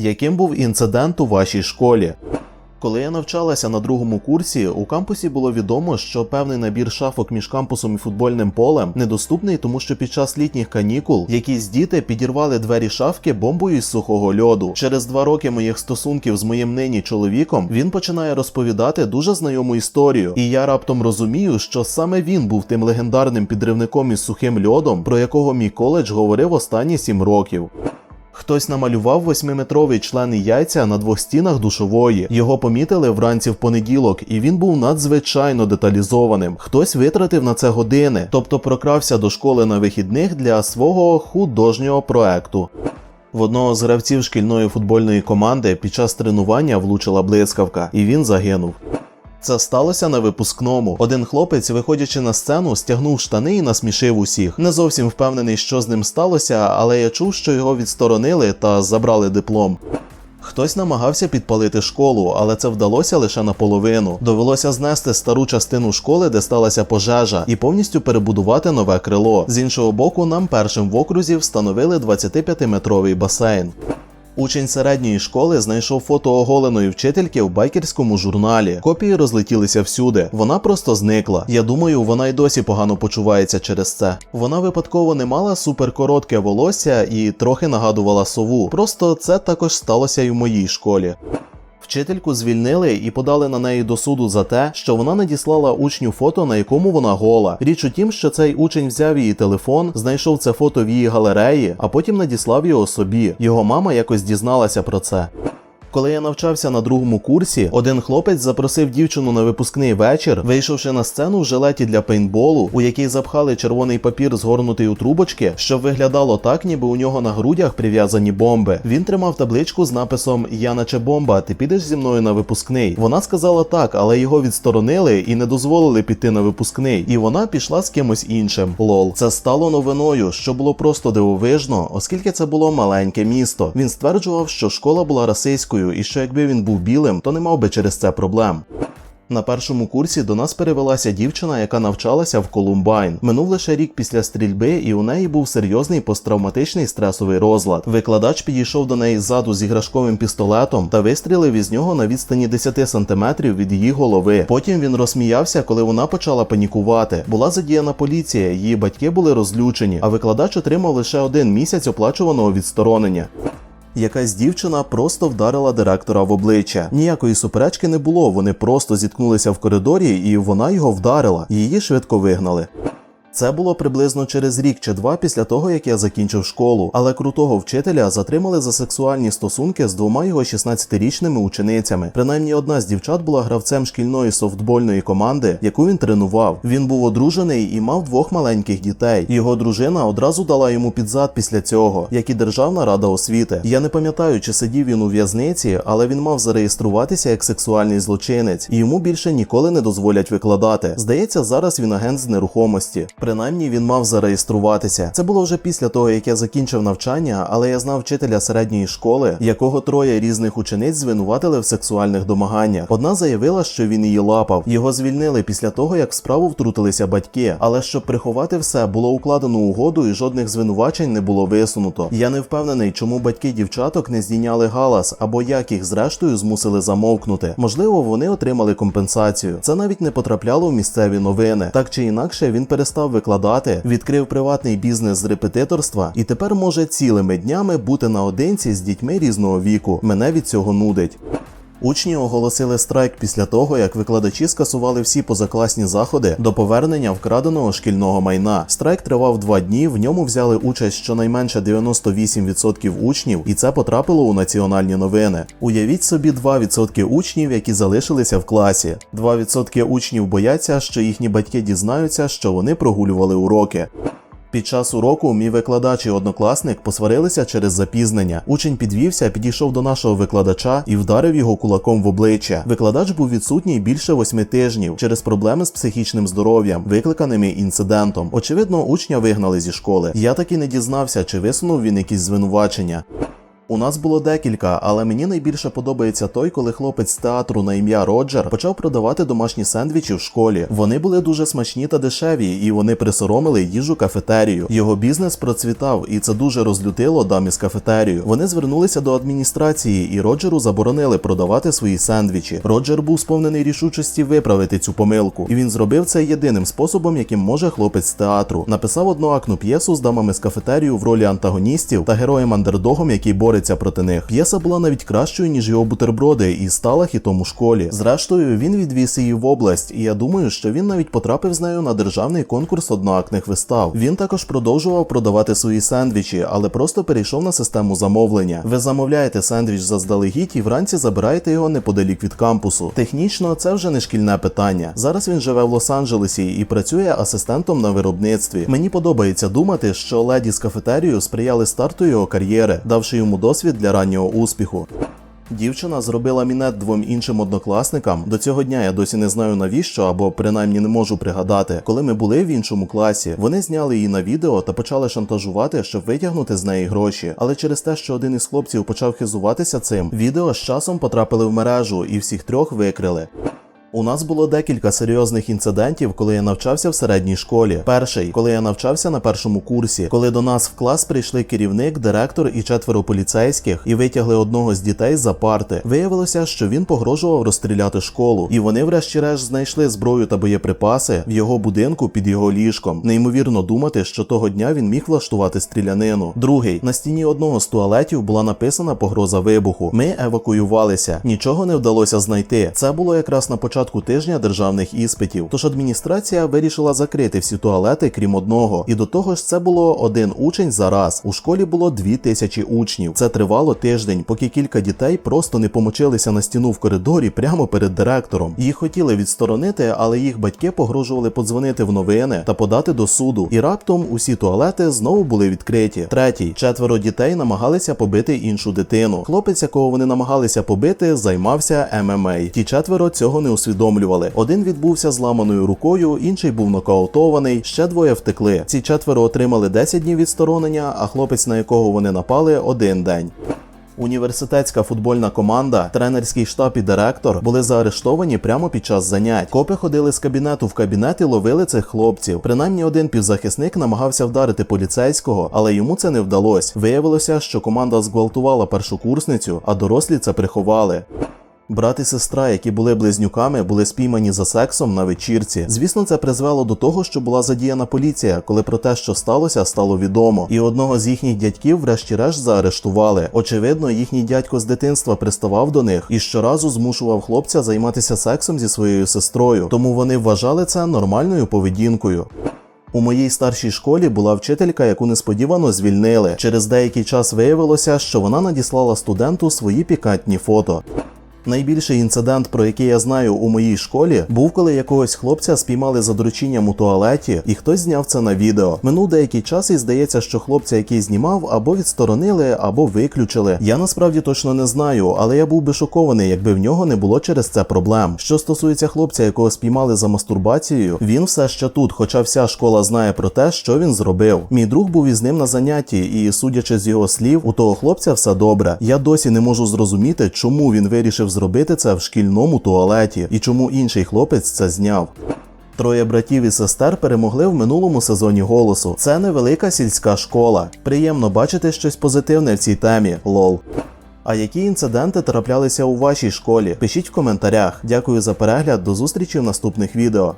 Яким був інцидент у вашій школі? Коли я навчалася на другому курсі, у кампусі було відомо, що певний набір шафок між кампусом і футбольним полем недоступний, тому що під час літніх канікул якісь діти підірвали двері шафки бомбою із сухого льоду. Через два роки моїх стосунків з моїм нині чоловіком він починає розповідати дуже знайому історію, і я раптом розумію, що саме він був тим легендарним підривником із сухим льодом, про якого мій коледж говорив останні сім років. Хтось намалював восьмиметровий член і яйця на двох стінах душової. Його помітили вранці в понеділок, і він був надзвичайно деталізованим. Хтось витратив на це години, тобто прокрався до школи на вихідних для свого художнього проекту. В одного з гравців шкільної футбольної команди під час тренування влучила блискавка, і він загинув. Це сталося на випускному. Один хлопець, виходячи на сцену, стягнув штани і насмішив усіх. Не зовсім впевнений, що з ним сталося, але я чув, що його відсторонили та забрали диплом. Хтось намагався підпалити школу, але це вдалося лише наполовину. Довелося знести стару частину школи, де сталася пожежа, і повністю перебудувати нове крило. З іншого боку, нам першим в окрузі встановили 25-метровий басейн. Учень середньої школи знайшов фото оголеної вчительки в байкерському журналі. Копії розлетілися всюди. Вона просто зникла. Я думаю, вона й досі погано почувається через це. Вона випадково не мала суперкоротке волосся і трохи нагадувала сову. Просто це також сталося й в моїй школі. Вчительку звільнили і подали на неї до суду за те, що вона надіслала учню фото, на якому вона гола. Річ у тім, що цей учень взяв її телефон, знайшов це фото в її галереї, а потім надіслав його собі. Його мама якось дізналася про це. Коли я навчався на другому курсі, один хлопець запросив дівчину на випускний вечір, вийшовши на сцену в жилеті для пейнтболу, у який запхали червоний папір, згорнутий у трубочки, щоб виглядало так, ніби у нього на грудях прив'язані бомби. Він тримав табличку з написом Я наче бомба, ти підеш зі мною на випускний. Вона сказала так, але його відсторонили і не дозволили піти на випускний. І вона пішла з кимось іншим. Лол, це стало новиною, що було просто дивовижно, оскільки це було маленьке місто. Він стверджував, що школа була расистською і що якби він був білим, то не мав би через це проблем. На першому курсі до нас перевелася дівчина, яка навчалася в Колумбайн. Минув лише рік після стрільби, і у неї був серйозний посттравматичний стресовий розлад. Викладач підійшов до неї ззаду з іграшковим пістолетом та вистрілив із нього на відстані 10 сантиметрів від її голови. Потім він розсміявся, коли вона почала панікувати. Була задіяна поліція, її батьки були розлючені, а викладач отримав лише один місяць оплачуваного відсторонення. Якась дівчина просто вдарила директора в обличчя. Ніякої суперечки не було. Вони просто зіткнулися в коридорі, і вона його вдарила. Її швидко вигнали. Це було приблизно через рік чи два після того, як я закінчив школу, але крутого вчителя затримали за сексуальні стосунки з двома його 16-річними ученицями. Принаймні одна з дівчат була гравцем шкільної софтбольної команди, яку він тренував. Він був одружений і мав двох маленьких дітей. Його дружина одразу дала йому під зад після цього, як і Державна рада освіти. Я не пам'ятаю, чи сидів він у в'язниці, але він мав зареєструватися як сексуальний злочинець, і йому більше ніколи не дозволять викладати. Здається, зараз він агент з нерухомості. Принаймні він мав зареєструватися. Це було вже після того, як я закінчив навчання, але я знав вчителя середньої школи, якого троє різних учениць звинуватили в сексуальних домаганнях. Одна заявила, що він її лапав. Його звільнили після того, як в справу втрутилися батьки. Але щоб приховати все, було укладено угоду і жодних звинувачень не було висунуто. Я не впевнений, чому батьки дівчаток не здійняли галас або як їх зрештою змусили замовкнути. Можливо, вони отримали компенсацію. Це навіть не потрапляло в місцеві новини. Так чи інакше, він перестав викладати, відкрив приватний бізнес з репетиторства і тепер може цілими днями бути наодинці з дітьми різного віку. Мене від цього нудить. Учні оголосили страйк після того, як викладачі скасували всі позакласні заходи до повернення вкраденого шкільного майна. Страйк тривав два дні. В ньому взяли участь щонайменше 98% учнів, і це потрапило у національні новини. Уявіть собі 2% учнів, які залишилися в класі. 2% учнів бояться, що їхні батьки дізнаються, що вони прогулювали уроки. Під час уроку мій викладач і однокласник посварилися через запізнення. Учень підвівся, підійшов до нашого викладача і вдарив його кулаком в обличчя. Викладач був відсутній більше восьми тижнів через проблеми з психічним здоров'ям, викликаними інцидентом. Очевидно, учня вигнали зі школи. Я таки не дізнався, чи висунув він якісь звинувачення. У нас було декілька, але мені найбільше подобається той, коли хлопець з театру на ім'я Роджер почав продавати домашні сендвічі в школі. Вони були дуже смачні та дешеві, і вони присоромили їжу кафетерію. Його бізнес процвітав, і це дуже розлютило дам із кафетерію. Вони звернулися до адміністрації, і Роджеру заборонили продавати свої сендвічі. Роджер був сповнений рішучості виправити цю помилку, і він зробив це єдиним способом, яким може хлопець з театру. Написав одноакну п'єсу з дамами з кафетерію в ролі антагоністів та героєм андердогом, який бореться проти них. П'єса була навіть кращою ніж його бутерброди, і стала хітом у школі. Зрештою, він відвіз її в область, і я думаю, що він навіть потрапив з нею на державний конкурс одноактних вистав. Він також продовжував продавати свої сендвічі, але просто перейшов на систему замовлення. Ви замовляєте сендвіч заздалегідь і вранці забираєте його неподалік від кампусу. Технічно це вже не шкільне питання. Зараз він живе в Лос-Анджелесі і працює асистентом на виробництві. Мені подобається думати, що леді з кафетерію сприяли старту його кар'єри, давши йому досвід для раннього успіху. Дівчина зробила мінет двом іншим однокласникам. До цього дня я досі не знаю навіщо, або принаймні не можу пригадати. Коли ми були в іншому класі, вони зняли її на відео та почали шантажувати, щоб витягнути з неї гроші. Але через те, що один із хлопців почав хизуватися цим, відео з часом потрапили в мережу і всіх трьох викрили. У нас було декілька серйозних інцидентів, коли я навчався в середній школі. Перший, коли я навчався на першому курсі, коли до нас в клас прийшли керівник, директор і четверо поліцейських і витягли одного з дітей за парти. Виявилося, що він погрожував розстріляти школу, і вони, врешті-решт, знайшли зброю та боєприпаси в його будинку під його ліжком. Неймовірно думати, що того дня він міг влаштувати стрілянину. Другий на стіні одного з туалетів була написана погроза вибуху. Ми евакуювалися, нічого не вдалося знайти. Це було якраз на початку тижня державних іспитів. Тож адміністрація вирішила закрити всі туалети, крім одного. І до того ж, це було один учень за раз. У школі було дві тисячі учнів. Це тривало тиждень, поки кілька дітей просто не помочилися на стіну в коридорі прямо перед директором. Їх хотіли відсторонити, але їх батьки погрожували подзвонити в новини та подати до суду. І раптом усі туалети знову були відкриті. Третій четверо дітей намагалися побити іншу дитину. Хлопець, якого вони намагалися побити, займався ММА. Ті четверо цього не усвідомлювали. Один відбувся зламаною рукою, інший був нокаутований, ще двоє втекли. Ці четверо отримали 10 днів відсторонення, а хлопець, на якого вони напали, один день. Університетська футбольна команда, тренерський штаб і директор були заарештовані прямо під час занять. Копи ходили з кабінету в кабінет і ловили цих хлопців. Принаймні один півзахисник намагався вдарити поліцейського, але йому це не вдалося. Виявилося, що команда зґвалтувала першокурсницю, а дорослі це приховали. Брат і сестра, які були близнюками, були спіймані за сексом на вечірці. Звісно, це призвело до того, що була задіяна поліція, коли про те, що сталося, стало відомо. І одного з їхніх дядьків, врешті-решт, заарештували. Очевидно, їхній дядько з дитинства приставав до них і щоразу змушував хлопця займатися сексом зі своєю сестрою, тому вони вважали це нормальною поведінкою. У моїй старшій школі була вчителька, яку несподівано звільнили. Через деякий час виявилося, що вона надіслала студенту свої пікантні фото. Найбільший інцидент, про який я знаю у моїй школі, був, коли якогось хлопця спіймали за дорученням у туалеті, і хтось зняв це на відео. Минув деякий час, і здається, що хлопця, який знімав, або відсторонили, або виключили. Я насправді точно не знаю, але я був би шокований, якби в нього не було через це проблем. Що стосується хлопця, якого спіймали за мастурбацією, він все ще тут, хоча вся школа знає про те, що він зробив. Мій друг був із ним на занятті, і судячи з його слів, у того хлопця все добре. Я досі не можу зрозуміти, чому він вирішив зробити це в шкільному туалеті і чому інший хлопець це зняв. Троє братів і сестер перемогли в минулому сезоні голосу. Це невелика сільська школа. Приємно бачити щось позитивне в цій темі. Лол. А які інциденти траплялися у вашій школі? Пишіть в коментарях. Дякую за перегляд. До зустрічі в наступних відео.